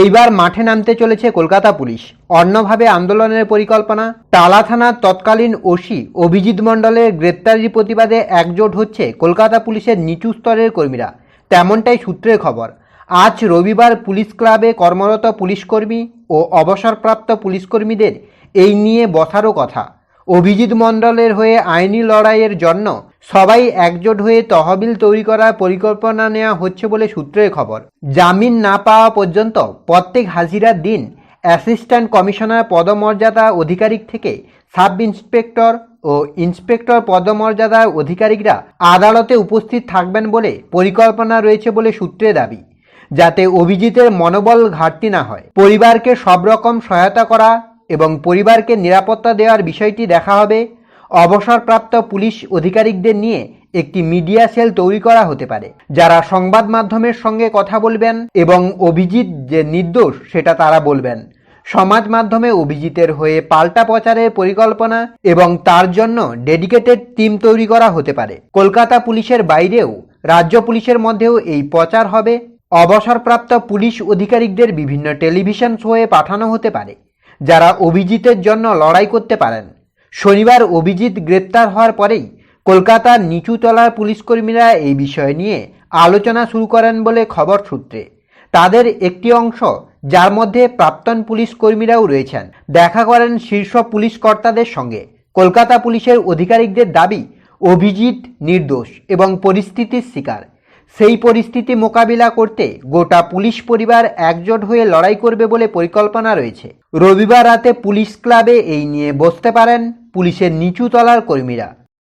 এইবার মাঠে নামতে চলেছে কলকাতা পুলিশ। অন্যভাবে আন্দোলনের পরিকল্পনা, টালা থানার তৎকালীন ওসি অভিজিৎ মণ্ডলের গ্রেপ্তারির প্রতিবাদে একজোট হচ্ছে কলকাতা পুলিশের নিচু স্তরের কর্মীরা। তেমনটাই সূত্রের খবর, আজ রবিবার পুলিশ ক্লাবে কর্মরত পুলিশকর্মী ও অবসরপ্রাপ্ত পুলিশকর্মীদের এই নিয়ে বসারও কথা। অভিজিৎ মণ্ডলের হয়ে আইনি লড়াইয়ের জন্য সবাই একজোট হয়ে তহবিল তৈরি করার পরিকল্পনা নেওয়া হচ্ছে বলে সূত্রের খবর। জামিন না পাওয়া পর্যন্ত প্রত্যেক হাজিরার দিন অ্যাসিস্ট্যান্ট কমিশনার পদমর্যাদা অধিকারিক থেকে সাব ইন্সপেক্টর ও ইন্সপেক্টর পদমর্যাদার অধিকারিকরা আদালতে উপস্থিত থাকবেন বলে পরিকল্পনা রয়েছে বলে সূত্রে দাবি। যাতে অভিজিতের মনোবল ঘাটতি না হয়। পরিবারকে সব রকম সহায়তা করা এবং পরিবারকে নিরাপত্তা দেওয়ার বিষয়টি দেখা হবে। অবসরপ্রাপ্ত পুলিশ আধিকারিকদের নিয়ে একটি মিডিয়া সেল তৈরি করা হতে পারে, যারা সংবাদ মাধ্যমের সঙ্গে কথা বলবেন এবং অভিজিৎ যে নির্দোষ সেটা তারা বলবেন। সমাজ মাধ্যমে অভিজিতের হয়ে পাল্টা প্রচারের পরিকল্পনা এবং তার জন্য ডেডিকেটেড টিম তৈরি করা হতে পারে। কলকাতা পুলিশের বাইরেও রাজ্য পুলিশের মধ্যেও এই প্রচার হবে। অবসরপ্রাপ্ত পুলিশ আধিকারিকদের বিভিন্ন টেলিভিশন শোয়ে পাঠানো হতে পারে। যারা অভিজিতের জন্য লড়াই করতে পারেন। শনিবার অভিজিৎ গ্রেপ্তার হওয়ার পরেই কলকাতার নিচুতলার পুলিশকর্মীরা এই বিষয় নিয়ে আলোচনা শুরু করেন বলে খবর সূত্রে। তাদের একটি অংশ, যার মধ্যে প্রাক্তন পুলিশ কর্মীরাও রয়েছেন। দেখা করেন শীর্ষ পুলিশ কর্তাদের সঙ্গে। কলকাতা পুলিশের আধিকারিকদের দাবি, অভিজিৎ নির্দোষ এবং পরিস্থিতির শিকার। সেই পরিস্থিতি মোকাবিলা করতে গোটা পুলিশ পরিবার একজোট হয়ে লড়াই করবে বলে পরিকল্পনা রয়েছে। রবিবার রাতে পুলিশ ক্লাবে এই নিয়ে বসতে পারেন পুলিশের নিচু তলার কর্মীরা।